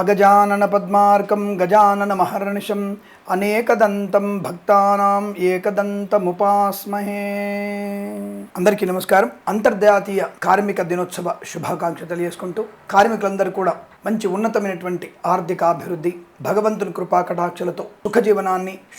అగజానన పద్మార్కం గజానన మహర్నిశం అనేకదంతం భక్తానాం ఏకదంతముపాస్మహే అందరికీ నమస్కారం. అంతర్జాతీయ కార్మిక దినోత్సవ శుభాకాంక్షలు తెలియజేసుకుంటూ కార్మికులందరూ కూడా మంచి ఉన్నతమైనటువంటి ఆర్థిక అభివృద్ధి భగవంతుని కృపా కటాక్షలతో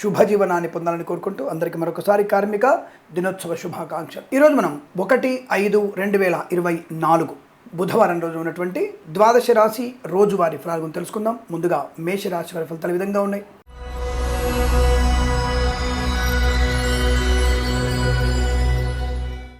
శుభజీవనాన్ని పొందాలని కోరుకుంటూ అందరికీ మరొకసారి కార్మిక దినోత్సవ శుభాకాంక్షలు. ఈరోజు మనం ఒకటి ఐదు రెండు వేల ఇరవై నాలుగు బుధవారం రోజు ఉన్నటువంటి ద్వాదశ రాశి రోజువారీ ఫలాల గురించి తెలుసుకుందాం. ముందుగా మేషరాశి వారి ఫలితాలు విధంగా ఉన్నాయి.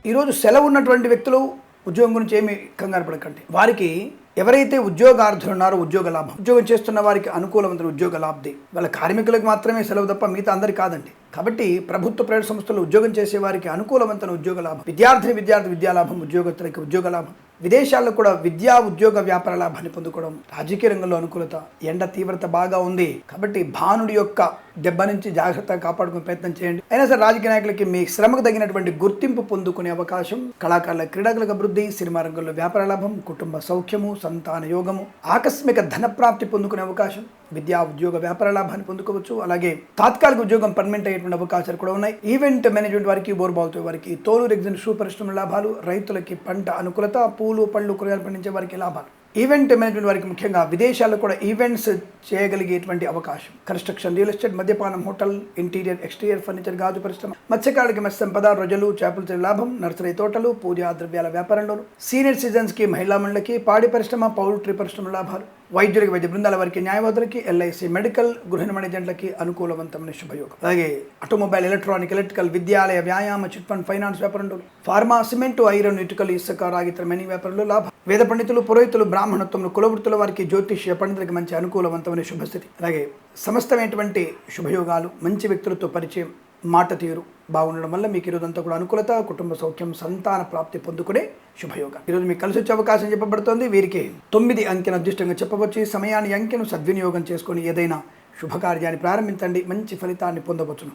ఈరోజు సెలవు ఉన్నటువంటి వ్యక్తులు ఉద్యోగం గురించి ఏమి కంగారు పడకండి. వారికి ఎవరైతే ఉద్యోగార్థులు ఉన్నారో ఉద్యోగ లాభం ఉద్యోగం చేస్తున్న వారికి అనుకూలమైన ఉద్యోగ లాభది వాళ్ళ కార్మికులకు మాత్రమే సెలవు తప్ప మిగతా అందరి కాదండి. కాబట్టి ప్రభుత్వ ప్రైవేట్ సంస్థలు ఉద్యోగం చేసే వారికి అనుకూలవంతన ఉద్యోగ లాభం. విద్యార్థిని విద్యార్థి విద్యా లాభం ఉద్యోగస్తులకి ఉద్యోగ లాభం. విదేశాల్లో కూడా విద్యా ఉద్యోగ వ్యాపార లాభాన్ని పొందుకోవడం రాజకీయ రంగంలో అనుకూలత ఎండ తీవ్రత బాగా ఉంది. కాబట్టి భానుడి యొక్క దెబ్బ నుంచి జాగ్రత్తగా కాపాడుకునే ప్రయత్నం చేయండి. అయినా సరే రాజకీయ నాయకులకి మీ శ్రమకు తగినటువంటి గుర్తింపు పొందుకునే అవకాశం కళాకారుల క్రీడాకులకు అభివృద్ధి సినిమా రంగంలో వ్యాపార లాభం కుటుంబ సౌఖ్యము సంతాన యోగము ఆకస్మిక ధన ప్రాప్తి పొందుకునే అవకాశం విద్యా ఉద్యోగ వ్యాపార లాభాన్ని పొందుకోవచ్చు. అలాగే తాత్కాలిక ఉద్యోగం పర్మనెంట్ అయ్యేటువంటి అవకాశాలు కూడా ఉన్నాయి. ఈవెంట్ మేనేజ్మెంట్ వారికి బోర్బాల్తో వారికి తోలు రెగ్జిన్ షూ పరిశ్రమ లాభాలు రైతులకి పంట అనుకూలత పూలు పళ్ళు కూరగాయలు పండించే వారికి లాభాలు. ఈవెంట్ మేనేజ్మెంట్ వారికి ముఖ్యంగా విదేశాల్లో కూడా ఈవెంట్స్ చేయగలిగేటువంటి అవకాశం. కన్స్ట్రక్షన్ రియల్ ఎస్టేట్ మద్యపానం హోటల్ ఇంటీరియర్ ఎక్స్టీరియర్ ఫర్నిచర్ గాజు పరిశ్రమ మత్స్యకారులకి మత్స్య సంపద రొజలు చేపల లాభం నర్సరీ తోటలు పూజా ద్రవ్యాల వ్యాపారంలోను. సీనియర్ సిటిజన్స్కి మహిళా మండలికి పాడి పరిశ్రమ పౌల్ట్రీ పరిశ్రమ లాభాలు. వైద్యులకి వైద్య బృందాల వారికి న్యాయవాదులకి ఎల్ఐసి మెడికల్ గృహ నిర్మాణజెంట్లకి అనుకూలవంతమైన శుభయోగం. అలాగే ఆటోమొబైల్ ఎలక్ట్రానిక్ ఎలక్ట్రికల్ విద్యాలయ వ్యాయామ చిట్ ఫండ్ ఫైనాన్స్ వ్యాపారంలో ఫార్మా సిమెంట్ ఐరన్ ఇటుకలు ఇసుక రాగితర మెనీ వ్యాపారంలో లాభం. వేద పండితులు పురోహితులు బ్రాహ్మణత్వములు కులవృత్తుల వారికి జ్యోతిష్య పండితులకి మంచి అనుకూలవంతమైన శుభస్థితి. అలాగే సమస్తమైనటువంటి శుభయోగాలు మంచి వ్యక్తులతో పరిచయం మాట తీరు. బాగుండడం వల్ల మీకు ఈరోజంతా కూడా అనుకూలత కుటుంబ సౌఖ్యం సంతాన ప్రాప్తి పొందుకునే శుభయోగం. ఈరోజు మీకు కలిసి వచ్చే అవకాశం చెప్పబడుతోంది. వీరికి తొమ్మిది అంకెను అదృష్టంగా చెప్పవచ్చు. ఈ సమయాన్ని అంకెను సద్వినియోగం చేసుకొని ఏదైనా శుభకార్యాన్ని ప్రారంభించండి. మంచి ఫలితాన్ని పొందవచ్చును.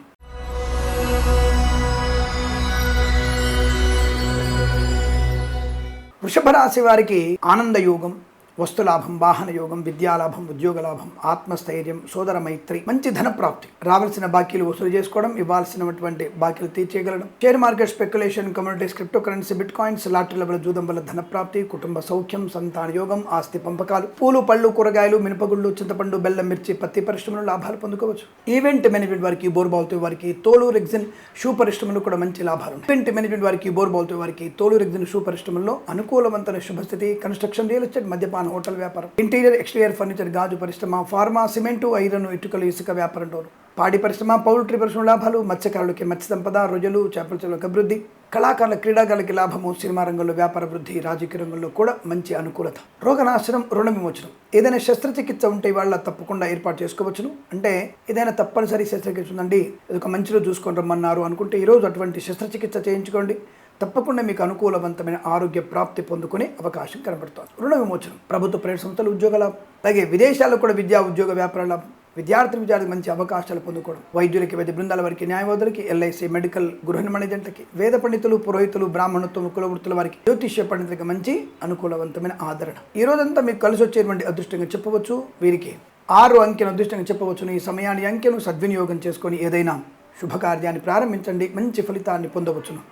వృషభ రాశి వారికి ఆనంద యోగం వస్తులాభం వాహన యోగం విద్యాలాభం ఉద్యోగలాభం ఆత్మస్థైర్యం సోదర మైత్రి మంచి ధన ప్రాప్తి రావాల్సిన బాకీలు వసూలు చేసుకోవడం ఇవ్వాల్సినటువంటి బాకీలు తీర్చేయగలడం. Share market speculation communities crypto currency bitcoins లాటరీల వల్ల జూదం వల్ల ధన ప్రాప్తి కుటుంబ సౌఖ్యం సంతాన యోగం ఆస్తి పంపకాలు. పూలు పళ్ళు కూరగాయలు మినపగుళ్ళు చింతపండు బెల్లం మిర్చి పత్తి పరిశ్రమలు లాభాలు పొందుకోవచ్చు. ఈవెంట్ మేనేజ్మెంట్ వారికి బోర్బాల్తో వారికి తోలు రెగ్జిన్ షూ పరిశ్రమలు కూడా మంచి లాభాలు ఈవెంట్ మేనేజ్మెంట్ వారికి బోర్బాల్తో వారికి తోలు రెగ్జిన్ షూ పరిశ్రమల్లో అనుకూలవంతమైన శుభస్థితి కన్స్ట్రక్షన్ రియల్ ఎస్టేట్ మద్యపాన హోటల్ వ్యాపారం. ఇంటీరియర్ ఎక్స్టీరియర్ ఫర్నిచర్ గాజు పరిశ్రమ ఫార్మా సిమెంటు ఐరన్ ఇటుకలు ఇసుక వ్యాపారం డోరు. పాడి పరిశ్రమ పౌల్ట్రీ పరిశ్రమ లాభాలు మత్స్యకారులకి మత్స్య సంపద రొయ్యలు చేపల చెరువులకు అభివృద్ధి కళాకారుల క్రీడాకారులకి లాభము సినిమా రంగంలో వ్యాపార వృద్ధి రాజకీయ రంగంలో కూడా మంచి అనుకూలత. రోగనాశనం రుణ విమోచనం ఏదైనా శస్త్రచికిత్స ఉంటే వాళ్ళ తప్పకుండా ఏర్పాటు చేసుకోవచ్చును. అంటే ఏదైనా తప్పనిసరి శస్త్రచికిత్స ఉందండి ఇది ఒక మంచిలో చూసుకొని రమ్మన్నారు అనుకుంటే ఈరోజు అటువంటి శస్త్రచికిత్స చేయించుకోండి. తప్పకుండా మీకు అనుకూలవంతమైన ఆరోగ్య ప్రాప్తి పొందుకునే అవకాశం కనబడుతోంది. రుణ విమోచనం. ప్రభుత్వ ప్రైవేట్ సంస్థలు ఉద్యోగాల అలాగే విదేశాల్లో కూడా విద్యా ఉద్యోగ వ్యాపార లాభం విద్యార్థి విద్యార్థి మంచి అవకాశాలు పొందుకోవడం. వైద్యులకి వైద్య బృందాల వారికి న్యాయవాదులకి ఎల్ఐసి మెడికల్ గృహ నిర్మాణ ఏజెంట్లకి వేద పండితులు పురోహితులు బ్రాహ్మణత్వం కులవృత్తుల వారికి జ్యోతిష్య పండితులకి మంచి అనుకూలవంతమైన ఆదరణ. ఈ రోజంతా మీకు కలిసి వచ్చేటువంటి అదృష్టంగా చెప్పవచ్చు. వీరికి ఆరు అంకెను అదృష్టంగా చెప్పవచ్చును ఈ సమయాన్ని అంకెను సద్వినియోగం చేసుకొని ఏదైనా శుభకార్యాన్ని ప్రారంభించండి. మంచి ఫలితాన్ని పొందవచ్చును.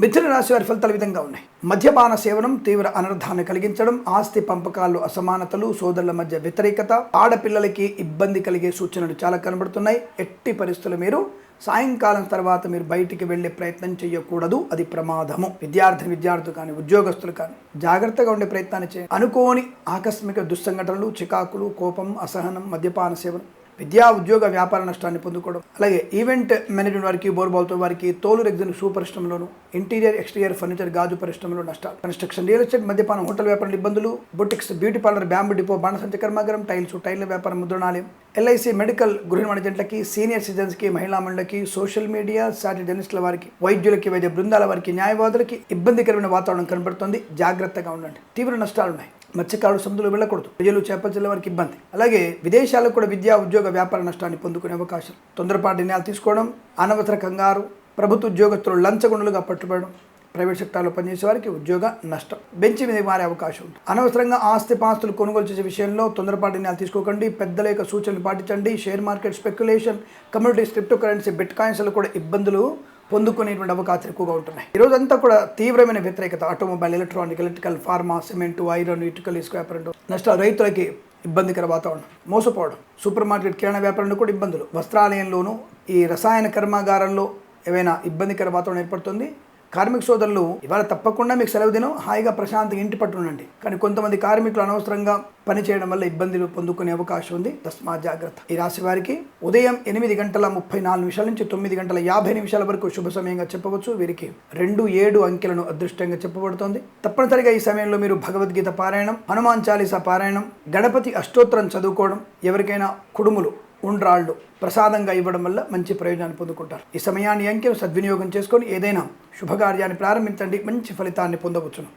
మిథున రాశి వారి ఫలితాలు విధంగా ఉన్నాయి. మద్యపాన సేవనం తీవ్ర అనర్థాన్ని కలిగించడం ఆస్తి పంపకాల్లో అసమానతలు సోదరుల మధ్య వ్యతిరేకత ఆడపిల్లలకి ఇబ్బంది కలిగే సూచనలు చాలా కనబడుతున్నాయి. ఎట్టి పరిస్థితులు మీరు సాయంకాలం తర్వాత మీరు బయటికి వెళ్ళే ప్రయత్నం చేయకూడదు అది ప్రమాదము. విద్యార్థిని విద్యార్థులు కానీ ఉద్యోగస్తులు కానీ జాగ్రత్తగా ఉండే ప్రయత్నాన్ని చేయండి. అనుకోని ఆకస్మిక దుస్సంఘటనలు చికాకులు కోపం అసహనం మద్యపాన సేవనం విద్యా ఉద్యోగ వ్యాపార నష్టాన్ని పొందుకోవడం అలాగే ఈవెంట్ మేనేజ్మెంట్ వారికి బోర్బాల్తో వారికి తోలు రెగ్జిన్ షూ పరిశ్రమలోను ఇంటీరియర్ ఎక్స్టీరియర్ ఫర్నిచర్ గాజు పరిశ్రమలో నష్టాలు. కన్స్ట్రక్షన్ రియల్ ఎస్టేట్ మద్యపానం హోటల్ వ్యాపారం ఇబ్బందులు boutiques beauty parlour bamboo depot బాణసంచ కర్మాగారం టైల్స్ టైల్ వ్యాపారం ముద్రణాలయం. ఎల్ఐసి మెడికల్ గృహ ఏజెంట్లకి సీనియర్ సిటిజన్స్కి మహిళా మండలికి సోషల్ మీడియా సాటి జర్నలిస్టుల వారికి వైద్యులకి వైద్య బృందాల వారికి న్యాయవాదులకి ఇబ్బందికరమైన వాతావరణం కనబడుతుంది. జాగ్రత్తగా ఉండండి. తీవ్ర నష్టాలు ఉన్నాయి మత్స్యకారుడు సముద్రంలో వెళ్ళకూడదు. ప్రజలు చేపల వారికి ఇబ్బంది. అలాగే విదేశాలకు కూడా విద్యా ఉద్యోగ వ్యాపార నష్టాన్ని పొందుకునే అవకాశం. తొందరపాటు నిర్ణయాలు తీసుకోవడం అనవసర కంగారు ప్రభుత్వ ఉద్యోగస్తులు లంచగొండలుగా పట్టుబడడం ప్రైవేట్ సెక్టార్లో పనిచేసే వారికి ఉద్యోగ నష్టం. బెంచ్ మీద మారే అవకాశం ఉంది. అనవసరంగా ఆస్తి పాస్తులు కొనుగోలు చేసే విషయంలో తొందరపాటు నిర్ణయాలు తీసుకోకండి. పెద్దల యొక్క సూచనలు పాటించండి. Share market speculation community crypto currency bit కాయిన్స్లో కూడా ఇబ్బందులు పొందుకునేటువంటి అవకాశాలు ఎక్కువగా ఉంటున్నాయి. ఈ రోజంతా కూడా తీవ్రమైన వ్యతిరేకత automobile electronic electrical pharma cement iron ఇటుకల్ ఇసుక వ్యాపారంలో నష్టాలు రైతులకి ఇబ్బందికర వాతావరణం. మోసపోవడం. సూపర్ మార్కెట్ కిరాణా వ్యాపారంలో కూడా ఇబ్బందులు. వస్త్రాలయంలోనూ ఈ రసాయన కర్మాగారంలో ఏవైనా ఇబ్బందికర వాతావరణం ఏర్పడుతుంది. కార్మిక సోదరులు ఇవాళ తప్పకుండా మీకు సెలవు దినం హాయిగా ప్రశాంతంగా ఇంటి పట్టు ఉండండి. కానీ కొంతమంది కార్మికులు అనవసరంగా పని చేయడం వల్ల ఇబ్బందులు పొందుకునే అవకాశం ఉంది. తస్మా జాగ్రత్త. ఈ రాశి వారికి ఉదయం ఎనిమిది గంటల ముప్పై నాలుగు నిమిషాల నుంచి తొమ్మిది గంటల యాభై నిమిషాల వరకు శుభ సమయంగా చెప్పవచ్చు. వీరికి రెండు ఏడు అంకెలను అదృష్టంగా చెప్పబడుతోంది. తప్పనిసరిగా ఈ సమయంలో మీరు భగవద్గీత పారాయణం హనుమాన్ చాలీసా పారాయణం గణపతి అష్టోత్తరం చదువుకోవడం ఎవరికైనా కుడుములు ఉండ్రాళ్ళు ప్రసాదంగా ఇవ్వడం వల్ల మంచి ప్రయోజనాన్ని పొందుకుంటారు. ఈ సమయాన్ని అంకెను సద్వినియోగం చేసుకొని ఏదైనా శుభకార్యాన్ని ప్రారంభించండి. మంచి ఫలితాన్ని పొందవచ్చును.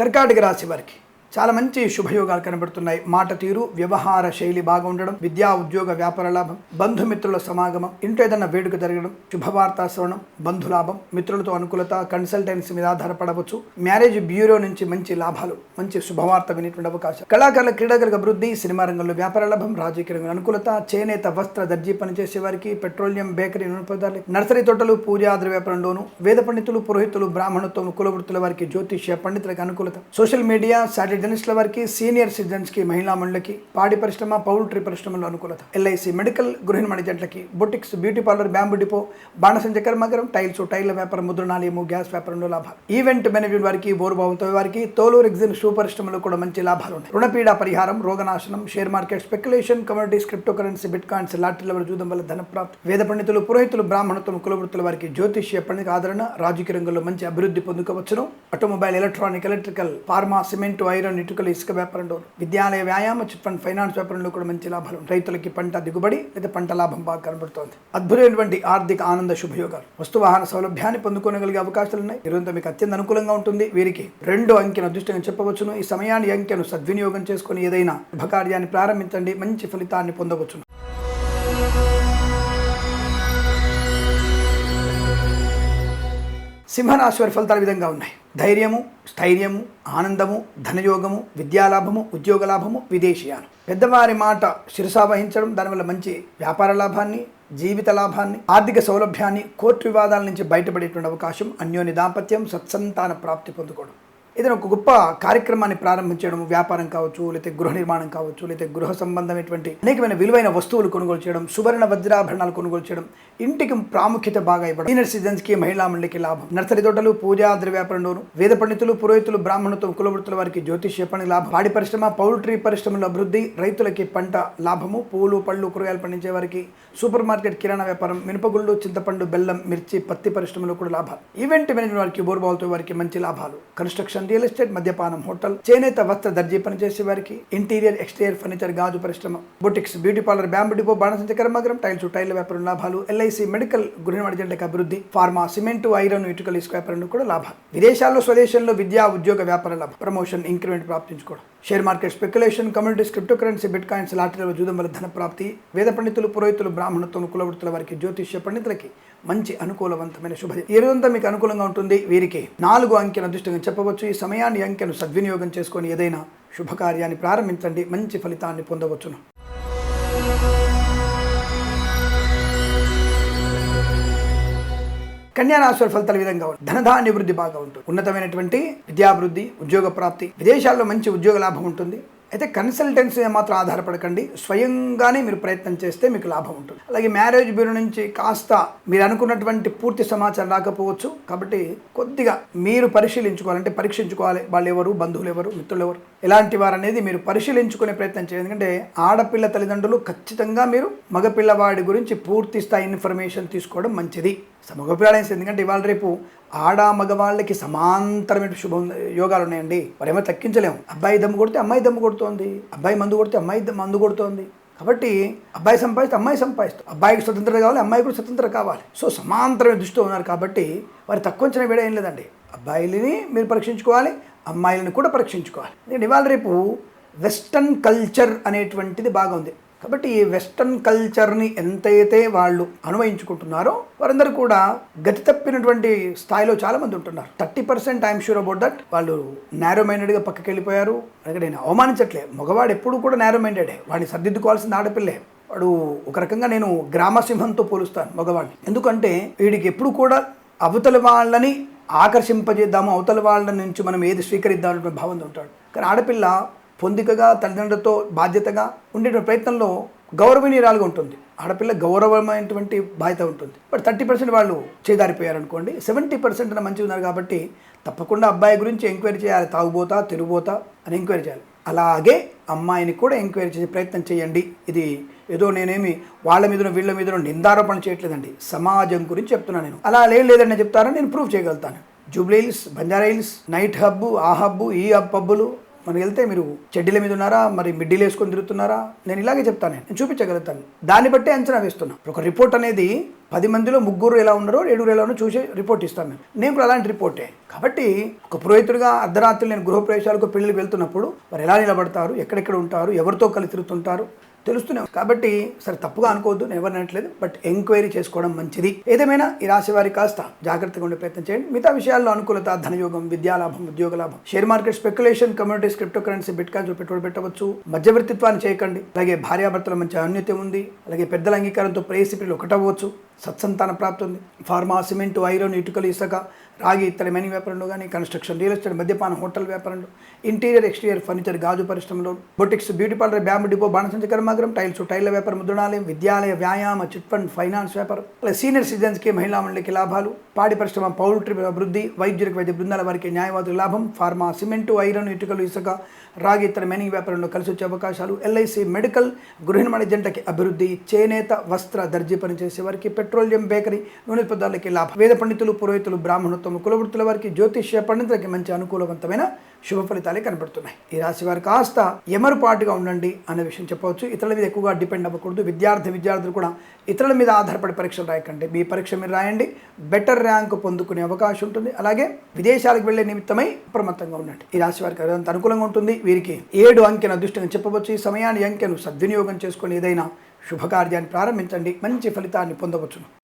కర్కాటక రాశి వారికి చాలా మంచి శుభయోగాలు కనబడుతున్నాయి. మాట తీరు వ్యవహార శైలి బాగా ఉండడం విద్యా ఉద్యోగ వ్యాపార లాభం బంధుమిత్రుల సమాగమం ఇంట్లో ఏదైనా వేడుక జరగడం శుభవార్తా శ్రవణం బంధులాభం మిత్రులతో అనుకూలత కన్సల్టెన్సీ మీద ఆధారపడవచ్చు. మ్యారేజ్ బ్యూరో నుంచి మంచి లాభాలు మంచి శుభవార్త వినేటువంటి అవకాశం. కళాకారుల క్రీడాకారుల అభివృద్ధి సినిమా రంగంలో వ్యాపార లాభం రాజకీయ రంగంలో అనుకూలత చేనేత వస్త్ర దర్జీ పనిచేసే వారికి పెట్రోలియం బేకరీ నూనె నర్సరీ తోటలు పూజాద్ర వ్యాపారంలోను వేద పండితులు పురోహితులు బ్రాహ్మణత్వం కులవృత్తుల వారికి జ్యోతిష్య పండితులకు అనుకూలత. సోషల్ మీడియా శాటిలైట్ జర్నలిస్టుల వారికి సీనియర్ సిటిజన్స్కి మహిళా మండలికి పాడి పరిశ్రమ పౌల్ట్రీ పరిశ్రమలో అనుకూలత. ఎల్ఐసి మెడికల్ గృహిణి మణిజంట్లకి boutiques beauty parlour bamboo depot బాణసంచ కర్మాగారం టైల్స్ టైల్ వ్యాపారం ముద్రణాలయము గ్యాస్ వ్యాపారంలో లాభాలు. ఈవెంట్ మేనేజ్మెంట్ వారికి బోరుబావుతో వారికి తోలూరు ఎగ్జిన్ షూ పరిశ్రమలో కూడా మంచి లాభాలు ఉన్నాయి రుణపీడ పరిహారం రోగనాశనం share market speculation communities crypto currency bitcoins లాటరీల వల్ల జూదం వల్ల ధనప్రాప్తి. వేద పండితులు పురోహితులు బ్రాహ్మణత్వం కులవృత్తుల వారికి జ్యోతిష్య పండిత ఆదరణ రాజకీయ రంగంలో మంచి అభివృద్ధి పొందుకోవచ్చును. Automobile electronic electrical pharma cement iron ఇటుకలు ఇసుక వ్యాపారంలో విద్యాలయ వ్యాయామ చిట్ ఫండ్ ఫైనాన్స్ వ్యాపారంలో కూడా మంచి లాభాలు రైతులకి పంట దిగుబడి లేదా పంట లాభం బాగా కనబడుతోంది. అద్భుతమైనటువంటి ఆర్థిక ఆనంద శుభయోగాలు. వస్తు వాహన సౌలభ్యాన్ని పొందుకోగలిగే అవకాశాలు ఉన్నాయి. ఈరోజు మీకు అత్యంత అనుకూలంగా ఉంటుంది. వీరికి రెండు అంకెను అదృష్టంగా చెప్పవచ్చును. ఈ సమయాన్ని అంకెను సద్వినియోగం చేసుకుని ఏదైనా శుభకార్యాన్ని ప్రారంభించండి. మంచి ఫలితాన్ని పొందవచ్చును. సింహరాశి వారి ఫలితాలు విధంగా ఉన్నాయి. ధైర్యము స్థైర్యము ఆనందము ధనయోగము విద్యాలాభము ఉద్యోగ లాభము విదేశీయాలు. పెద్దవారి మాట శిరసా వహించడం దానివల్ల మంచి వ్యాపార లాభాన్ని జీవిత లాభాన్ని ఆర్థిక సౌలభ్యాన్ని కోర్టు వివాదాల నుంచి బయటపడేటువంటి అవకాశం అన్యోన్య దాంపత్యం సత్సంతాన ప్రాప్తి పొందుకోవడం. ఏదైనా ఒక గొప్ప కార్యక్రమాన్ని ప్రారంభించడం వ్యాపారం కావచ్చు లేకపోతే గృహ నిర్మాణం కావచ్చు లేకపోతే గృహ సంబంధమైనటువంటి అనేకమైన విలువైన వస్తువులు కొనుగోలు చేయడం సువర్ణ వజ్రాభరణాలు కొనుగోలు చేయడం ఇంటికి ప్రాముఖ్యత బాగా ఇవ్వడం సీనియర్ సిటిజన్స్కి మహిళా మండలికి లాభం. నర్సరీ తోటలు పూజా వ్యాపారంలోను వేద పండితులు పురోహితులు బ్రాహ్మణత్వం కులవృత్తుల వారికి జ్యోతిష్య పని లాభం. పాడి పరిశ్రమ పౌల్ట్రీ పరిశ్రమల అభివృద్ధి రైతులకి పంట లాభము. పూలు పళ్ళు కూరగాయలు పండించే వారికి సూపర్ మార్కెట్ కిరాణా వ్యాపారం మినపగుళ్ళు చింతపండు బెల్లం మిర్చి పత్తి పరిశ్రమలో కూడా లాభాలు. ఈవెంట్ మేనేజ్మెంట్ వారికి బోర్బాల్తో వారికి మంచి లాభాలు. కన్స్ట్రక్షన్ రియల్ ఎస్టేట్ మద్యపానం హోటల్ చేనేత వస్త్ర దర్జీ పనిచేసే వారికి ఇంటీరియర్ ఎక్స్టీరియర్ ఫర్నిచర్ గాజు పరిశ్రమ boutiques beauty parlour bamboo depot బాణసంచ కర్మగ్రం టైల్స్ టైల్ వ్యాపారం లాభాలు ఎల్ఐసి మెడికల్ గృహ వాణిజ్యాలకు అభివృద్ధి ఫార్మా సిమెంట్ ఐరన్ ఇటుకలు ఇసుక వ్యాపారంలో కూడా లాభాలు. విదేశాల్లో స్వదేశంలో విద్యా ఉద్యోగ వ్యాపార లాభం. Promotion increment ప్రాప్తించుకోవడం. Share market speculation communities crypto currency bitcoins లాటరీలో జూదం వల్ల ధన ప్రాప్తి వేద పండితులు పురోహితులు బ్రాహ్మణత్వం కులవృత్తుల వారికి జ్యోతిష్య పండితులకి మంచి అనుకూలవంతమైన శుభ ఈ రోజంతా మీకు అనుకూలంగా ఉంటుంది వీరికి నాలుగు అంకెను అదృష్టంగా చెప్పవచ్చు. ఈ సమయాన్ని అంకెను సద్వినియోగం చేసుకొని ఏదైనా శుభకార్యాన్ని ప్రారంభించండి. మంచి ఫలితాన్ని పొందవచ్చును. కన్యారాశుల వారి ఫలితాలు విధంగా ఉంటుంది ధనధాన్య వృద్ధి బాగా ఉంటుంది. ఉన్నతమైనటువంటి విద్యాభివృద్ధి ఉద్యోగ ప్రాప్తి విదేశాల్లో మంచి ఉద్యోగ లాభం ఉంటుంది. అయితే కన్సల్టెన్సీ మీద మాత్రం ఆధారపడకండి. స్వయంగానే మీరు ప్రయత్నం చేస్తే మీకు లాభం ఉంటుంది. అలాగే మ్యారేజ్ బ్యూరో నుంచి కాస్త మీరు అనుకున్నటువంటి పూర్తి సమాచారం రాకపోవచ్చు. కాబట్టి కొద్దిగా మీరు పరిశీలించుకోవాలంటే పరీక్షించుకోవాలి. వాళ్ళు ఎవరు బంధువులు ఎవరు మిత్రులు ఎవరు ఎలాంటి వారు అనేది మీరు పరిశీలించుకునే ప్రయత్నం చేయండి. ఎందుకంటే ఆడపిల్ల తల్లిదండ్రులు ఖచ్చితంగా మీరు మగపిల్లవాడి గురించి పూర్తి స్థాయి ఇన్ఫర్మేషన్ తీసుకోవడం మంచిది. మగపిల్లాడైన ఎందుకంటే ఇవాళ రేపు ఆడ మగవాళ్ళకి సమాంతరమైన శుభ యోగాలు ఉన్నాయండి. వారేమో తగ్గించలేము. అబ్బాయి దమ్ము కొడితే అమ్మాయి దమ్ము కొడుతోంది. అబ్బాయి మందు కొడితే అమ్మాయి మందు కొడుతోంది. కాబట్టి అబ్బాయి సంపాదిస్తే అమ్మాయి సంపాదిస్తారు అబ్బాయికి స్వతంత్రం కావాలి అమ్మాయి కూడా స్వతంత్రం కావాలి. సో సమాంతరమైన దృష్టితో ఉన్నారు కాబట్టి వారి తక్కువ అంచనా వేడ ఏం లేదండి. అబ్బాయిలని మీరు పరీక్షించుకోవాలి అమ్మాయిలను కూడా పరీక్షించుకోవాలి. ఇవాళ రేపు వెస్టర్న్ కల్చర్ అనేటువంటిది బాగా ఉంది కాబట్టి ఈ వెస్టర్న్ కల్చర్ని ఎంతైతే వాళ్ళు అనువయించుకుంటున్నారో వారందరూ కూడా గతి తప్పినటువంటి స్థాయిలో చాలా మంది ఉంటున్నారు. Thirty percent I'm sure about that. వాళ్ళు నేరో మైండెడ్గా పక్కకి వెళ్ళిపోయారు అలాగే నేను అవమానించట్లే. మగవాడు ఎప్పుడు కూడా నేరో మైండెడే వాడిని సర్దిద్దుకోవాల్సింది ఆడపిల్లే. వాడు ఒక రకంగా నేను గ్రామసింహంతో పోలుస్తాను మగవాడిని. ఎందుకంటే వీడికి ఎప్పుడు కూడా అవతల వాళ్ళని ఆకర్షింపజేద్దాము అవతల వాళ్ళ నుంచి మనం ఏది స్వీకరిద్దాం అనే భావంతో ఉంటాడు కానీ ఆడపిల్ల పొందికగా తల్లిదండ్రులతో బాధ్యతగా ఉండే ప్రయత్నంలో గౌరవనీయురాలుగా ఉంటుంది. ఆడపిల్ల గౌరవమైనటువంటి బాధ్యత ఉంటుంది. బట్ థర్టీ పర్సెంట్ వాళ్ళు చేదారిపోయారనుకోండి. సెవెంటీ పర్సెంట్ మంచిగా ఉన్నారు కాబట్టి తప్పకుండా అబ్బాయి గురించి ఎంక్వైరీ చేయాలి. తాగుబోతా తిరుగుబోతా అని ఎంక్వైరీ చేయాలి. అలాగే అమ్మాయిని కూడా ఎంక్వైరీ చేసే ప్రయత్నం చేయండి. ఇది ఏదో నేనేమి వాళ్ళ మీదనో వీళ్ళ మీదనో నిందారోపణ చేయట్లేదండి. సమాజం గురించి చెప్తున్నాను నేను. అలా లేదు లేదని చెప్తారని నేను ప్రూవ్ చేయగలుగుతాను. Jubilee Hills Banjara hills night hub ఆ హబ్బు ఈ హబ్ పబ్బులు మనం వెళ్తే మీరు చెడ్డీల మీద ఉన్నారా? మరి మిడ్డీలు వేసుకొని తిరుగుతున్నారా? నేను ఇలాగే చెప్తాను నేను. చూపించగలుగుతాను. దాన్ని బట్టే అంచనా వేస్తున్నా. ఒక రిపోర్ట్ అనేది పది మందిలో ముగ్గురు ఎలా ఉన్నారో ఏడుగురు ఎలా ఉన్నారో చూసి రిపోర్ట్ ఇస్తాను నేను. నేను కూడా అలాంటి రిపోర్టే. కాబట్టి ఒక పురోహితుడిగా అర్ధరాత్రి నేను గృహప్రవేశాలకు పెళ్ళికి వెళ్తున్నప్పుడు వారు ఎలా నిలబడతారు? ఎక్కడెక్కడ ఉంటారు? ఎవరితో కలిసి తిరుగుతుంటారు? తెలుస్తూనే కాబట్టి సరే తప్పుగా అనుకోవద్దు నేను ఎవరిని అనట్లేదు బట్ ఎంక్వైరీ చేసుకోవడం మంచిది. ఏదేమైనా ఈ రాశి వారి కాస్త జాగ్రత్తగా ఉండే ప్రయత్నం చేయండి. మిగతా విషయాల్లో అనుకూలత ధనయోగం విద్యాలాభం ఉద్యోగ లాభం. Share market speculation communities crypto currency bitcoins పెట్టుబడి పెట్టవచ్చు. మధ్యవర్తిత్వాన్ని చేయకండి. అలాగే భార్యాభర్తల మంచి అన్యత్యం ఉంది. అలాగే పెద్దల అంగీకారంతో ప్రేయసిపిలు ఒకటవ్వచ్చు. సత్సంతాన ప్రాప్తి ఉంది. ఫార్మా సిమెంట్ ఐరన్ ఇటుకలు ఇసుక రాగి ఇతర మెని వ్యాపారంలో కానీ కన్స్ట్రక్షన్ రియల్ ఎస్టేట్ మద్యపాన హోటల్ వ్యాపారంలో ఇంటీరియర్ ఎక్స్టీరియర్ ఫర్నిచర్ గాజు పరిశ్రమలో boutiques beauty parlour bamboo depot బాణసంచ కర్మాగరం టైల్స్ టైల్ల వ్యాపారం ముద్రణాలయం విద్యాలయ వ్యాయామ చిట్ ఫండ్ ఫైనాన్స్ వ్యాపారం సీనియర్ సిటిజన్స్కి మహిళా మండలికి లాభాలు పాడి పరిశ్రమ పౌల్ట్రీ అభివృద్ధి వైద్యులకు వైద్య బృందాల వారికి న్యాయవాదుల లాభం ఫార్మా సిమెంటు ఐరన్ ఇటుకలు ఇసుక రాగి ఇతర మెనీ వ్యాపారంలో కలిసి వచ్చే అవకాశాలు ఎల్ఐసి మెడికల్ గృహిణమణి జంటకి అభివృద్ధి చేనేత వస్త్ర దర్జీ పనిచేసే వారికి పెట్రోలియం బేకరీ నూనె పదార్థాలకి లాభం వేద పండితులు పురోహితులు బ్రాహ్మణత్వం కులవృత్తుల వారికి జ్యోతిష్య పండితులకి మంచి అనుకూలవంతమైన శుభ ఫలితాలే కనబడుతున్నాయి. ఈ రాశి వారు కాస్త ఎమరుపాటుగా ఉండండి అనే విషయం చెప్పవచ్చు. ఇతరుల మీద ఎక్కువగా డిపెండ్ అవ్వకూడదు. విద్యార్థి విద్యార్థులు కూడా ఇతరుల మీద ఆధారపడి పరీక్షలు రాయకండి. మీ పరీక్ష మీరు రాయండి. బెటర్ ర్యాంక్ పొందుకునే అవకాశం ఉంటుంది. అలాగే విదేశాలకు వెళ్ళే నిమిత్తమై అప్రమత్తంగా ఉండండి. ఈ రాశి వారికి అదంత అనుకూలంగా ఉంటుంది. వీరికి ఏడు అంకెను అదృష్టంగా చెప్పవచ్చు. ఈ సమయాన్ని అంకెను సద్వినియోగం చేసుకొని ఏదైనా శుభకార్యాన్ని ప్రారంభించండి. మంచి ఫలితాన్ని పొందవచ్చును.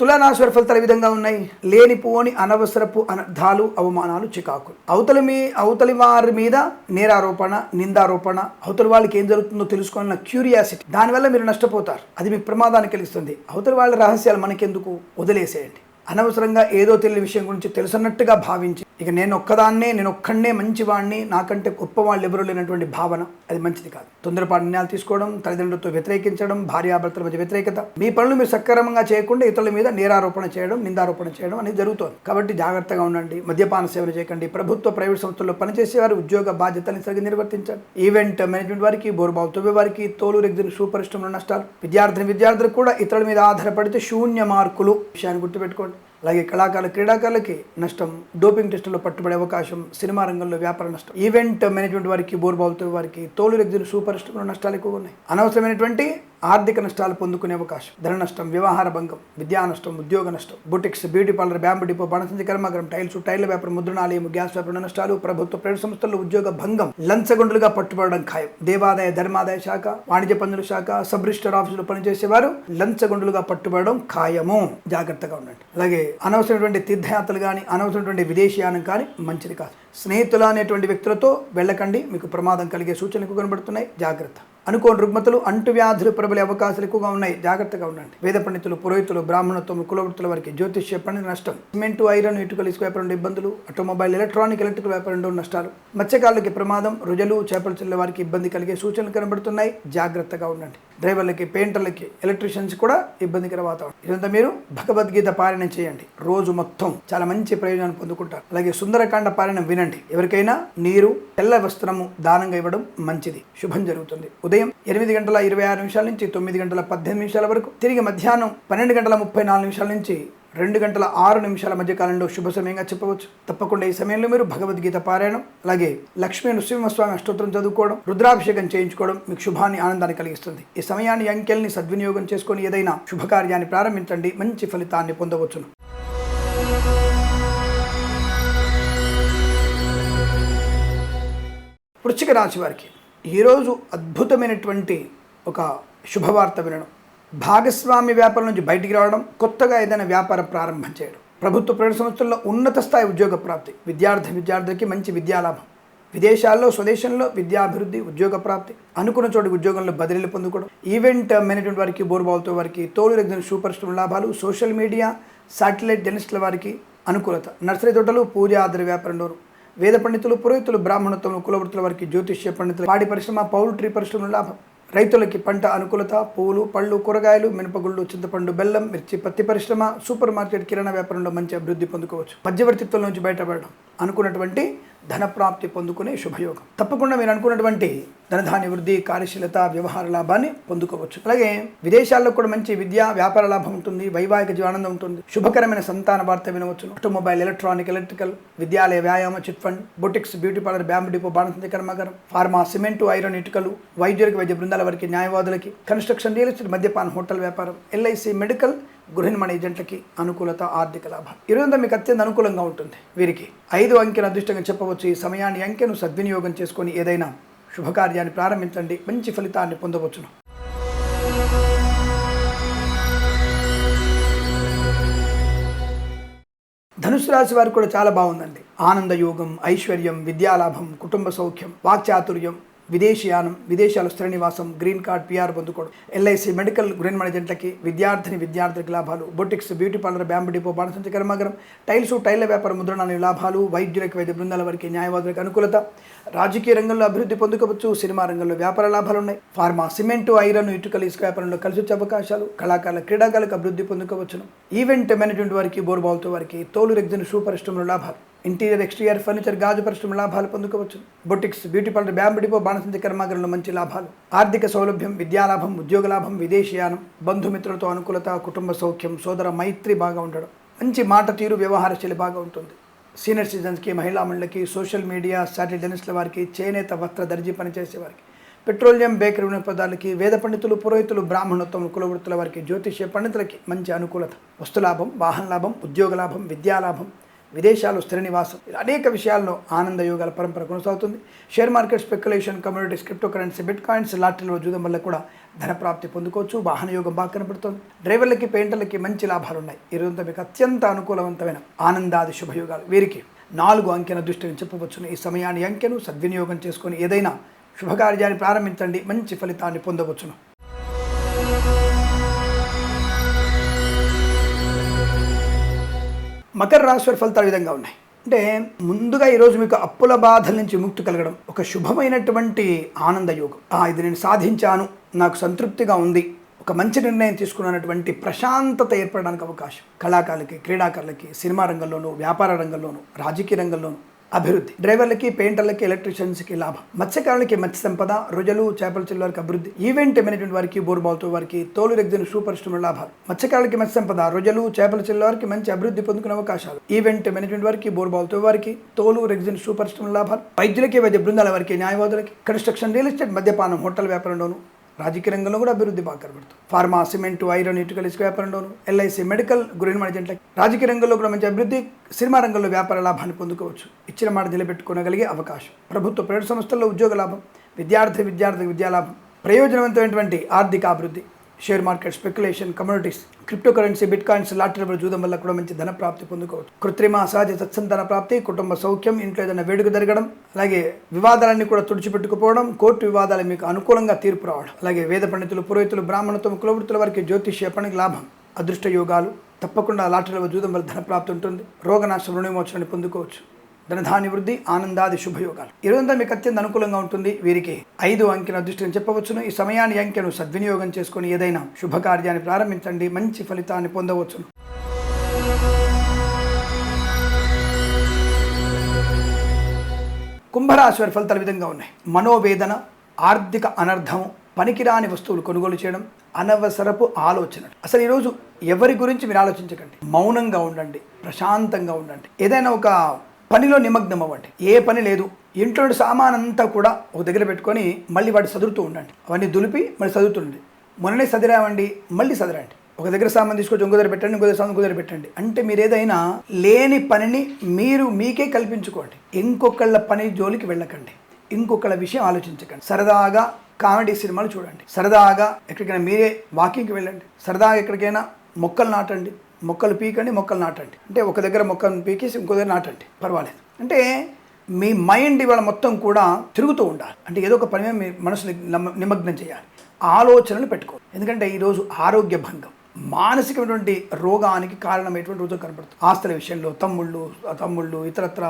తులారాశి వారి ఫలితాలు విధంగా ఉన్నాయి? లేనిపోని అనవసరపు అనర్థాలు అవమానాలు చికాకులు. అవతలి మీ అవతలి వారి మీద నేరారోపణ నిందారోపణ అవతలి వాళ్ళకి ఏం జరుగుతుందో తెలుసుకోవాలన్న క్యూరియాసిటీ. దానివల్ల మీరు నష్టపోతారు. అది మీకు ప్రమాదాన్ని కలిగిస్తుంది. అవతలి వాళ్ళ రహస్యాలు మనకెందుకు? వదిలేసేయండి. అనవసరంగా ఏదో తెలియని విషయం గురించి తెలుసున్నట్టుగా భావించి ఇక నేను ఒక్కదాన్నే నేను ఒక్కడనే మంచివాడిని నాకంటే గొప్ప వాళ్ళు ఎవరు లేనటువంటి భావన అది మంచిది కాదు. తొందరపాటు నిర్ణయాలు తీసుకోవడం తల్లిదండ్రులతో వ్యతిరేకించడం భార్యాభర్తల మధ్య వ్యతిరేకత మీ పనులు మీరు సక్రమంగా చేయకుండా ఇతరుల మీద నేరారోపణ చేయడం నిందారోపణ చేయడం అనేది జరుగుతుంది. కాబట్టి జాగ్రత్తగా ఉండండి. మద్యపాన సేవన చేయకండి. ప్రభుత్వ ప్రైవేట్ సంస్థల్లో పనిచేసేవారు ఉద్యోగ బాధ్యతలను సరిగ్గా నిర్వర్తించండి ఈవెంట్ మేనేజ్మెంట్ వారికి బోరుబావు తవ్వే వారికి తోలు రెగ్జిన్ షూ నష్టాలు. విద్యార్థిని విద్యార్థులకు కూడా ఇతరుల మీద ఆధారపడితే శూన్య మార్కులు. విషయాన్ని గుర్తుపెట్టుకోండి. అలాగే కళాకారులు క్రీడాకారులకి నష్టం డోపింగ్ టెస్టుల్లో పట్టుబడే అవకాశం సినిమా రంగంలో వ్యాపార నష్టం ఈవెంట్ మేనేజ్మెంట్ వారికి బోర్బావులతో వారికి తోలు రెగ్జిన్ సూపర్ నష్టాలు ఎక్కువ ఉన్నాయి. అనవసరమైనటువంటి ఆర్థిక నష్టాలు పొందుకునే అవకాశం ధన నష్టం వ్యవహార భంగం విద్యా నష్టం ఉద్యోగ నష్టం boutiques beauty parlour bamboo depot బణసంచి కర్మాగరం టైల్స్ టైర్ల వ్యాపారం ముద్రణాలయం గ్యాస్ వ్యాపారం నష్టాలు ప్రభుత్వ ప్రైవేట్ సంస్థల్లో ఉద్యోగ భంగం లంచగొండులుగా పట్టుబడడం ఖాయం. దేవాదాయ ధర్మాదాయ శాఖ వాణిజ్య పన్నుల శాఖ సబ్ రిజిస్టర్ ఆఫీసులో పనిచేసేవారు లంచగొండులుగా పట్టుబడడం ఖాయము. జాగ్రత్తగా ఉండండి. అలాగే అనవసరమైనటువంటి తీర్థయాత్రలు కానీ అనవసరమైనటువంటి విదేశీయానం కానీ మంచిది కాదు. స్నేహితులు అనేటువంటి వ్యక్తులతో వెళ్ళకండి. మీకు ప్రమాదం కలిగే సూచనలు కనబడుతున్నాయి. జాగ్రత్త. అనుకోని రుగ్మతలు అంటువ్యాధులు ప్రబలే అవకాశాలు ఎక్కువగా ఉన్నాయి. జాగ్రత్తగా ఉండండి. వేద పండితులు పురోహితులు బ్రాహ్మణత్వం కులవృత్తుల వారికి జ్యోతిష్య పని నష్టం. సిమెంటు ఐరన్ ఇటుకలు ఇసుక వ్యాపారం ఇబ్బందులు ఆటోమొబైల్ ఎలక్ట్రానిక్ ఎలక్ట్రికల్ వ్యాపారంలో నష్టాలు. మత్స్యకారులకి ప్రమాదం రుజలు చేపలు చెల్లె వారికి ఇబ్బంది కలిగే సూచనలు కనబడుతున్నాయి. జాగ్రత్తగా ఉండండి. డ్రైవర్లకి పెయింటర్లకి ఎలక్ట్రీషియన్స్ కూడా ఇబ్బందికర వాతావరణం. ఇదంతా మీరు భగవద్గీత పారాయణం చేయండి. రోజు మొత్తం చాలా మంచి ప్రయోజనాన్ని పొందుకుంటారు. అలాగే సుందరకాండ పారాయణం వినండి. ఎవరికైనా నీరు తెల్ల వస్త్రము దానంగా ఇవ్వడం మంచిది. శుభం జరుగుతుంది. ఉదయం ఎనిమిది గంటల ఇరవై ఆరు నిమిషాల నుంచి తొమ్మిది గంటల పద్దెనిమిది నిమిషాల వరకు తిరిగి మధ్యాహ్నం పన్నెండు గంటల ముప్పై నాలుగు నిమిషాల నుంచి రెండు గంటల ఆరు నిమిషాల మధ్య కాలంలో శుభ సమయంగా చెప్పవచ్చు. తప్పకుండా ఈ సమయంలో మీరు భగవద్గీత పారాయణం అలాగే లక్ష్మీ నృసింహస్వామి అష్టోత్తరం చదువుకోవడం రుద్రాభిషేకం చేయించుకోవడం మీకు శుభాన్ని ఆనందాన్ని కలిగిస్తుంది. ఈ సమయాన్ని అంకెల్ని సద్వినియోగం చేసుకుని ఏదైనా శుభకార్యాన్ని ప్రారంభించండి. మంచి ఫలితాన్ని పొందవచ్చును. వృశ్చిక రాశి వారికి ఈరోజు అద్భుతమైనటువంటి ఒక శుభవార్త వినడం. భాగస్వామి వ్యాపారం నుంచి బయటికి రావడం కొత్తగా ఏదైనా వ్యాపారం ప్రారంభం చేయడం. ప్రభుత్వ ప్రైవేట్ సంస్థల్లో ఉన్నత స్థాయి ఉద్యోగ ప్రాప్తి విద్యార్థి విద్యార్థులకి మంచి విద్యాలాభం. విదేశాల్లో స్వదేశంలో విద్యాభివృద్ధి ఉద్యోగ ప్రాప్తి అనుకున్న చోటు ఉద్యోగంలో బదిలీలు పొందుకోవడం ఈవెంట్ మేనేజ్మెంట్ వారికి బోర్బావుతో వారికి తోలు రెగ్జిన్ సూపర్ స్టోర్ లాభాలు సోషల్ మీడియా శాటిలైట్ జర్నలిస్టుల వారికి అనుకూలత. నర్సరీ తోటలు పూజ ఆధార వ్యాపారంలోను వేద పండితులు పురోహితులు బ్రాహ్మణత్వం కులవృత్తుల వారికి జ్యోతిష్య పండితులు పాడి పరిశ్రమ పౌల్ట్రీ పరిశ్రమ లాభం. రైతులకి పంట అనుకూలత పువ్వులు పళ్ళు కూరగాయలు మినపగుళ్ళు చింతపండు బెల్లం మిర్చి పత్తి పరిశ్రమ సూపర్ మార్కెట్ కిరాణా వ్యాపారంలో మంచి అభివృద్ధి పొందుకోవచ్చు. మధ్యవర్తిత్వం నుంచి బయటపడడం. అనుకున్నటువంటి ధనప్రాప్తి పొందుకునే శుభయోగం. తప్పకుండా మీరు అనుకున్నటువంటి ధనధాన్య వృద్ధి కార్యశీలత వ్యవహార లాభాన్ని పొందుకోవచ్చు. అలాగే విదేశాల్లో కూడా మంచి విద్యా వ్యాపార లాభం ఉంటుంది వైవాహిక జీవానందం ఉంటుంది. శుభకరమైన సంతాన వార్త వినవచ్చు. ఆటోమొబైల్ ఎలక్ట్రానిక్ ఎలక్ట్రికల్ విద్యాలయ వ్యాయామ chit fund boutiques beauty parlour bamboo depot బాణసంతి కర్మాగారం ఫార్మా సిమెంటు ఐరన్ ఇటుకలు వైద్యులకు వైద్య బృందాల వరకు న్యాయవాదులకి కన్స్ట్రక్షన్ రియల్ ఎస్టేట్ మద్యపాన హోటల్ వ్యాపారం ఎల్ఐసి మెడికల్ గృహ ఏజెంట్లకి అనుకూలత ఆర్థిక లాభాలు ఇరవై మీకు అత్యంత అనుకూలంగా ఉంటుంది వీరికి. ఐదు అంకెను అదృష్టంగా చెప్పవచ్చు. ఈ సమయాన్ని అంకెను సద్వినియోగం చేసుకొని ఏదైనా శుభకార్యాన్ని ప్రారంభించండి. మంచి ఫలితాన్ని పొందవచ్చును. ధనుసు రాశి వారికి కూడా చాలా బాగుందండి. ఆనందయోగం ఐశ్వర్యం విద్యాలాభం కుటుంబ సౌఖ్యం వాక్చాతుర్యం విదేశీయానం విదేశాల స్థిర నివాసం గ్రీన్ కార్డ్ పిఆర్ పొందుకోవడం ఎల్ఐసి మెడికల్ గ్రీన్ మేనేజెంట్లకి విద్యార్థిని విద్యార్థులకు లాభాలు boutiques beauty parlour bamboo depot బాణసంచ కర్మాగరం టైల్స్ టైల్ల వ్యాపార ముద్రణాలు లాభాలు వైద్యులకు వైద్య బృందాల వారికి న్యాయవాదులకు అనుకూలత రాజకీయ రంగంలో అభివృద్ధి పొందుకోవచ్చు సినిమా రంగంలో వ్యాపార లాభాలు ఉన్నాయి ఫార్మా సిమెంటు ఐరన్ ఇటుకలు ఇసుక వ్యాపారంలో కలిసి వచ్చే అవకాశాలు కళాకారుల క్రీడాకారులకు అభివృద్ధి పొందుకోవచ్చును. ఈవెంట్ మేనేజ్మెంట్ వారికి బోర్బాల్తో వారికి తోలు రెగ్జిన్ సూపర్ స్టోమ్ల లాభాలు. ఇంటీరియర్ ఎక్స్టీరియర్ ఫర్నిచర్ గాజు పరిశ్రమ లాభాలు పొందుకోవచ్చు. Boutiques beauty parlour bamboo depot బాణసంతి కర్మాగారంలో మంచి లాభాలు. ఆర్థిక సౌలభ్యం విద్యాలాభం ఉద్యోగ లాభం విదేశీయానం బంధుమిత్రులతో అనుకూలత కుటుంబ సౌఖ్యం సోదర మైత్రి బాగా ఉండడం. మంచి మాట తీరు వ్యవహార శైలి బాగా ఉంటుంది. సీనియర్ సిటిజన్స్కి మహిళా మండలికి సోషల్ మీడియా శాటిలైట్ జర్నలిస్టుల వారికి చేనేత వస్త్ర దర్జీ పనిచేసే వారికి పెట్రోలియం బేకరీ వినోదాలకి వేద పండితులు పురోహితులు బ్రాహ్మణోత్వం కులవృత్తుల వారికి జ్యోతిష్య పండితులకి మంచి అనుకూలత. వస్తులాభం వాహన లాభం ఉద్యోగ లాభం విద్యాలాభం విదేశాలు స్థిర నివాసం. అనేక విషయాల్లో ఆనంద యోగాల పరంపర కొనసాగుతుంది. Share market speculation communities crypto currency bitcoins లాటరీలో చూడడం వల్ల కూడా ధన ప్రాప్తి పొందుకోవచ్చు. వాహన యోగం బాగా కనపడుతుంది. డ్రైవర్లకి పెయింటర్లకి మంచి లాభాలు ఉన్నాయి. ఈరోజు మీకు అత్యంత అనుకూలవంతమైన ఆనందాది శుభయోగాలు. వీరికి నాలుగు అంకెన దృష్టిని చెప్పవచ్చును. ఈ సమయాన్ని అంకెను సద్వినియోగం చేసుకొని ఏదైనా శుభకార్యాన్ని ప్రారంభించండి. మంచి ఫలితాన్ని పొందవచ్చును. మకర రాశి వారి ఫలితాలు విధంగా ఉన్నాయి. అంటే ముందుగా ఈరోజు మీకు అప్పుల బాధల నుంచి ముక్తి కలగడం ఒక శుభమైనటువంటి ఆనంద యోగం. ఆ, ఇది నేను సాధించాను నాకు సంతృప్తిగా ఉంది ఒక మంచి నిర్ణయం తీసుకున్నటువంటి ప్రశాంతత ఏర్పడడానికి అవకాశం. కళాకారులకి క్రీడాకారులకి సినిమా రంగంలోనూ వ్యాపార రంగంలోనూ రాజకీయ రంగంలోనూ అభివృద్ధి. డ్రైవర్లకి పెయింటర్లకి ఎలక్ట్రీషియన్స్కి లాభం. మత్స్యకారులకి మత్స్య సంపద రుజలు చేపల చెల్లు వారికి అభివృద్ధి. ఈవెంట్ మేనేజ్మెంట్ వారికి బోర్బాల్తో వారికి తోలు రెగ్జిన్ సూపర్ స్టోర్ లాభాలు. మత్స్యకారులకి మత్స్య సంపద రొజలు చేపల చిల్లవారికి మంచి అభివృద్ధి పొందుకునే అవకాశాలు. ఈవెంట్ మేనేజ్మెంట్ వారికి బోర్బాల్తో వారికి తోలు రెగ్జిన్ సూపర్ స్టోర్ లాభాలు. వైద్యులకి వైద్య బృందాల వారికి న్యాయవాదులకి కన్స్ట్రక్షన్ రియల్ ఎస్టేట్ మద్యపానం హోటల్ వ్యాపారంలోను రాజకీయ రంగంలో కూడా అభివృద్ధి బాగా కనబడుతుంది. ఫార్మా సిమెంట్ ఐరన్ ఇటుకలు ఇసుక వ్యాపారంలోను ఎల్ఐసి మెడికల్ గురైన మేనేజెంట్లకి రాజకీయ రంగంలో కూడా మంచి అభివృద్ధి సినిమా రంగంలో వ్యాపార లాభాన్ని పొందుకోవచ్చు. ఇచ్చిన మాట నిలబెట్టుకోగలిగే అవకాశం. ప్రభుత్వ ప్రైవేట్ సంస్థల్లో ఉద్యోగ లాభం విద్యార్థి విద్యార్థి విద్యాలాభం ప్రయోజనవంతమైనటువంటి ఆర్థిక అభివృద్ధి. Share market speculation communities crypto currency bitcoins lottery చూడడం వల్ల కూడా మంచి ధన ప్రాప్తి పొందుకోవచ్చు. కృత్రిమ సహజ సత్సంతాన ప్రాప్తి కుటుంబ సౌఖ్యం ఇంట్లో ఏదైనా వేడుక జరగడం అలాగే వివాదాలన్నీ కూడా తుడిచిపెట్టుకుపోవడం కోర్టు వివాదాలు మీకు అనుకూలంగా తీర్పు రావడం అలాగే వేద పండితులు పురోహితులు బ్రాహ్మణత్వం కులవృత్తుల వారికి జ్యోతిష్య పనికి లాభం అదృష్ట యోగాలు తప్పకుండా లాటరీలో చూడడం వల్ల ధన ప్రాప్తి ఉంటుంది రోగనాశం రుణవిమోచనాన్ని పొందుకోవచ్చు. ధనధాన్య వృద్ధి ఆనందాది శుభయోగాలు. ఈ రోజంతా మీకు అత్యంత అనుకూలంగా ఉంటుంది. వీరికి ఐదు అంకెన అదృష్టం చెప్పవచ్చును. ఈ సమయాన్ని అంకెను సద్వినియోగం చేసుకుని ఏదైనా శుభకార్యాన్ని ప్రారంభించండి. మంచి ఫలితాన్ని పొందవచ్చును. కుంభరాశి వారి ఫలితాలు విధంగా ఉన్నాయి. మనోవేదన ఆర్థిక అనర్థం పనికిరాని వస్తువులు కొనుగోలు చేయడం అనవసరపు ఆలోచన. అసలు ఈరోజు ఎవరి గురించి మీరు ఆలోచించకండి. మౌనంగా ఉండండి. ప్రశాంతంగా ఉండండి. ఏదైనా ఒక పనిలో నిమగ్నం అవ్వండి. ఏ పని లేదు. ఇంట్లో సామాన్ అంతా కూడా ఒక దగ్గర పెట్టుకొని మళ్ళీ వాటి చదువుతూ ఉండండి. అవన్నీ దులిపి మళ్ళీ చదువుతుండండి మొన్ననే చదిరావండి మళ్ళీ చదరండి ఒక దగ్గర సామాన్ తీసుకొచ్చి ఇంకో దగ్గర పెట్టండి ఇంకో దగ్గర సామాన్ ఇంకో దగ్గర పెట్టండి. అంటే మీరు ఏదైనా లేని పనిని మీరు మీకే కల్పించుకోండి. ఇంకొకళ్ళ పని జోలికి వెళ్ళకండి. ఇంకొకళ్ళ విషయం ఆలోచించకండి. సరదాగా కామెడీ సినిమాలు చూడండి. సరదాగా ఎక్కడికైనా మీరే వాకింగ్కి వెళ్ళండి. సరదాగా ఎక్కడికైనా మొక్కలు నాటండి. మొక్కలు పీకండి మొక్కలు నాటండి. అంటే ఒక దగ్గర మొక్కను పీకేసి ఇంకో దగ్గర నాటండి. పర్వాలేదు. అంటే మీ మైండ్ ఇవాళ మొత్తం కూడా తిరుగుతూ ఉండాలి. అంటే ఏదో ఒక పని మీ మనసుని నిమగ్నం చేయాలి. ఆలోచనలు పెట్టుకో ఎందుకంటే ఈరోజు ఆరోగ్య భంగం. మానసికమైనటువంటి రోగానికి కారణమైనటువంటి రోజు కనపడుతుంది ఆస్తుల విషయంలో తమ్ముళ్ళు తమ్ముళ్ళు ఇతరత్ర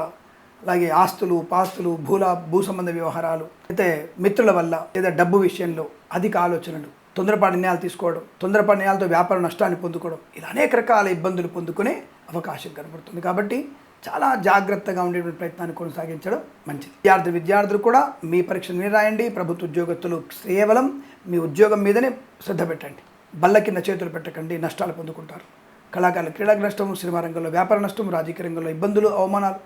అలాగే ఆస్తులు పాస్తులు భూల భూ సంబంధ వ్యవహారాలు అయితే మిత్రుల వల్ల లేదా డబ్బు విషయంలో అధిక ఆలోచనలు తొందరపాటు నిర్ణయాలు తీసుకోవడం తొందరపాటు నిర్ణయాలతో వ్యాపార నష్టాన్ని పొందుకోవడం ఇలా అనేక రకాల ఇబ్బందులు పొందుకునే అవకాశం కనబడుతుంది. కాబట్టి చాలా జాగ్రత్తగా ఉండేటువంటి ప్రయత్నాన్ని కొనసాగించడం మంచిది. విద్యార్థులు విద్యార్థులు కూడా మీ పరీక్షలు మీరు రాయండి. ప్రభుత్వ ఉద్యోగస్తులు కేవలం మీ ఉద్యోగం మీదనే శ్రద్ధ పెట్టండి. బల్ల కింద చేతులు పెట్టకండి. నష్టాలు పొందుకుంటారు. కళాకారుల క్రీడా నష్టం సినిమా రంగంలో వ్యాపార నష్టం రాజకీయ రంగంలో ఇబ్బందులు అవమానాలు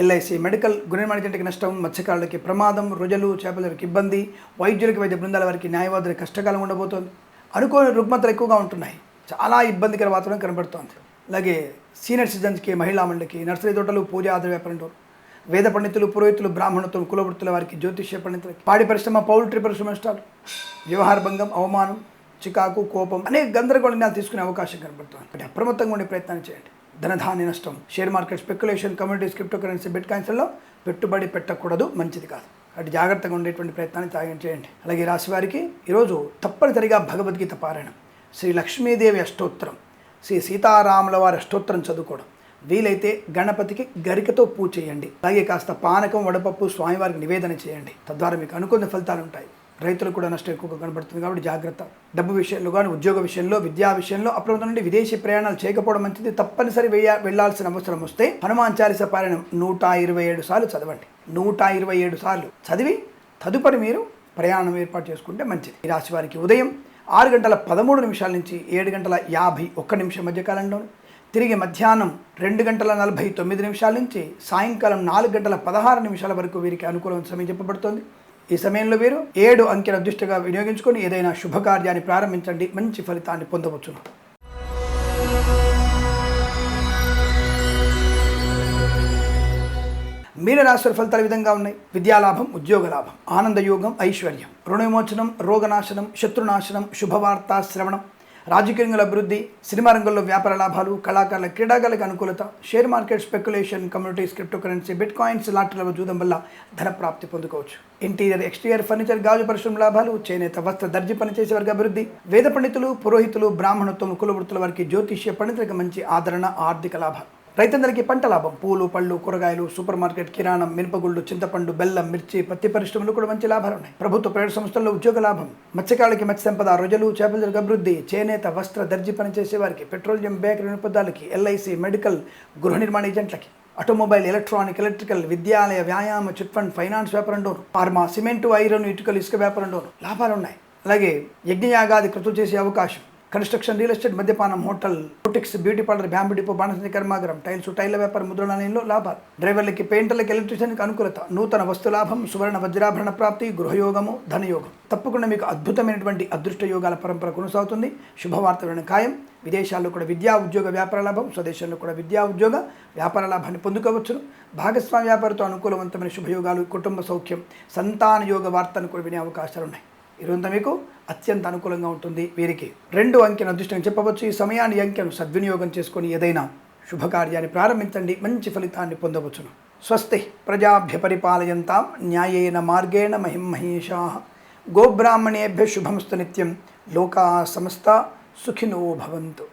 ఎల్ఐసి మెడికల్ గుణమాణిజెంట్కి నష్టం మత్స్యకారులకి ప్రమాదం రొజలు చేపలకి ఇబ్బంది వైద్యులకి వైద్య బృందాల వారికి న్యాయవాదులకి కష్టకాలం ఉండబోతోంది. అనుకోని రుగ్మతలు ఎక్కువగా ఉంటున్నాయి. చాలా ఇబ్బందికర వాతావరణం కనబడుతోంది. అలాగే సీనియర్ సిటిజన్స్కి మహిళా మండలికి నర్సరీ తోటలు పూజ ఆధార వ్యాపారంలో వేద పండితులు పురోహితులు బ్రాహ్మణత్వం కులవృత్తుల వారికి జ్యోతిష్య పండితులకి పాడి పరిశ్రమ పౌల్ట్రీ పరిశ్రమ నష్టాలు వ్యవహార భంగం అవమానం చికాకు కోపం అనేక గందరగోళంగా తీసుకునే అవకాశం కనబడుతుంది. కాబట్టి అప్రమత్తంగా ఉండే ప్రయత్నం చేయండి. ధనధాన్య నష్టం. Share market speculation communities crypto currency bit కాయిన్స్లో పెట్టుబడి పెట్టకూడదు మంచిది కాదు. అటు జాగ్రత్తగా ఉండేటువంటి ప్రయత్నాన్ని త్యాగం చేయండి. అలాగే రాశివారికి ఈరోజు తప్పనిసరిగా భగవద్గీత పారాయణం. శ్రీ లక్ష్మీదేవి అష్టోత్తరం శ్రీ సీతారాముల వారి అష్టోత్తరం చదువుకోవడం. వీలైతే గణపతికి గరికతో పూజ చేయండి. అలాగే కాస్త పానకం వడపప్పు స్వామివారికి నివేదన చేయండి. తద్వారా మీకు అనుకున్న ఫలితాలు ఉంటాయి. రైతులకు కూడా నష్టం ఎక్కువగా కనబడుతుంది కాబట్టి జాగ్రత్త. డబ్బు విషయంలో కానీ ఉద్యోగ విషయంలో విద్యా విషయంలో అప్రమత్తం నుండి విదేశీ ప్రయాణాలు చేయకపోవడం మంచిది. తప్పనిసరి వెయ్య వెళ్ళాల్సిన అవసరం వస్తే హనుమాన్ చాలీస పారాయణం నూట ఇరవై ఏడు సార్లు చదవండి. నూట ఇరవై ఏడు సార్లు చదివి తదుపరి మీరు ప్రయాణం ఏర్పాటు చేసుకుంటే మంచిది. ఈ రాశి వారికి ఉదయం ఆరు గంటల పదమూడు నిమిషాల నుంచి ఏడు గంటల యాభై ఒక్క నిమిషం మధ్యకాలంలో తిరిగి మధ్యాహ్నం రెండు గంటల నలభై తొమ్మిది నిమిషాల నుంచి సాయంకాలం నాలుగు గంటల పదహారు నిమిషాల వరకు వీరికి అనుకూలమైన సమయం చెప్పబడుతోంది. ఈ సమయంలో వీరు ఏడు అంకెల అదృష్టగా వినియోగించుకొని ఏదైనా శుభకార్యాన్ని ప్రారంభించండి. మంచి ఫలితాన్ని పొందవచ్చును. మీన రాశుల ఫలితాలు విధంగా ఉన్నాయి. విద్యాలాభం ఉద్యోగ లాభం ఆనందయోగం ఐశ్వర్యం రుణ విమోచనం రోగనాశనం శత్రునాశనం శుభవార్త శ్రవణం. రాజకీయ రంగంలో అభివృద్ధి సినిమా రంగంలో వ్యాపార లాభాలు కళాకారుల క్రీడాకారులకు అనుకూలత share market speculation communities crypto currency bitcoins లాటరీల జూదం వల్ల ధన ప్రాప్తి పొందుకోవచ్చు. ఇంటీరియర్ ఎక్స్టీరియర్ ఫర్నిచర్ గాజు పరిశ్రమ లాభాలు చేనేత వస్త్ర దర్జీ పనిచేసే వారికి అభివృద్ధి వేద పండితులు పురోహితులు బ్రాహ్మణత్వం కులవృత్తుల వారికి జ్యోతిష్య పండితులకు మంచి ఆదరణ ఆర్థిక లాభాలు. రైతందరికీ పంట లాభం. పూలు పళ్ళు కూరగాయలు సూపర్ మార్కెట్ కిరాణం మినపగుళ్ళు చింతపండు బెల్లం మిర్చి పత్తి పరిశ్రమలు కూడా మంచి లాభాలు ఉన్నాయి. ప్రభుత్వ ప్రైవేట్ సంస్థల్లో ఉద్యోగ లాభం. మత్స్యకారులకి మత్స్య సంపద రొజలు చేపలకు అభివృద్ధి చేనేత వస్త్ర దర్జీ పనిచేసే వారికి పెట్రోలియం బేకరీ నిరుపదాలకి ఎల్ఐసి మెడికల్ గృహ నిర్మాణ ఏజెంట్లకి ఆటోమొబైల్ ఎలక్ట్రానిక్ ఎలక్ట్రికల్ విద్యాలయ వ్యాయామ చిట్ ఫండ్ ఫైనాన్స్ వ్యాపారం డోను ఫార్మా సిమెంటు ఐరన్ ఇటుకలు ఇసుక వ్యాపారం డోను లాభాలు ఉన్నాయి. అలాగే యజ్ఞయాగాది కృతులు చేసే అవకాశం. కన్స్ట్రక్షన్ రియల్ ఎస్టేట్ మద్యపానం hotel boutiques beauty parlour bamboo depot బాణసంచి కర్మాగారం టైల్స్ టైల వ్యాపారం ముద్రణాలయంలో లాభాలు. డ్రైవర్లకి పెయింటర్లకి ఎలక్ట్రీషియన్కి అనుకూలత నూతన వస్తు లాభం సువర్ణ వజ్రాభరణ ప్రాప్తి గృహయోగము ధనయోగం. తప్పకుండా మీకు అద్భుతమైనటువంటి అదృష్ట యోగాల పరంపర కొనసాగుతుంది. శుభవార్తలను ఖాయం. విదేశాల్లో కూడా విద్యా ఉద్యోగ వ్యాపార లాభం స్వదేశంలో కూడా విద్యా ఉద్యోగ వ్యాపార లాభాన్ని పొందుకోవచ్చును. భాగస్వామ్య వ్యాపారంతో అనుకూలవంతమైన శుభయోగాలు కుటుంబ సౌఖ్యం సంతాన యోగ వార్తను కూడా వినే అవకాశాలు ఉన్నాయి ఈరోజు మీకు అత్యంత అనుకూలంగా ఉంటుంది. వీరికి రెండు అంకెను అదృష్టంగా చెప్పవచ్చు. ఈ సమయాన్ని అంకెను సద్వినియోగం చేసుకొని ఏదైనా శుభకార్యాన్ని ప్రారంభించండి. మంచి ఫలితాన్ని పొందవచ్చును. స్వస్తి ప్రజాభ్య పరిపాలయంతాం న్యాయేన మార్గేణ మహిం మహేషా. గోబ్రాహ్మణేభ్య శుభమస్తు నిత్యం. లోకా సమస్త సుఖినో భవంతు.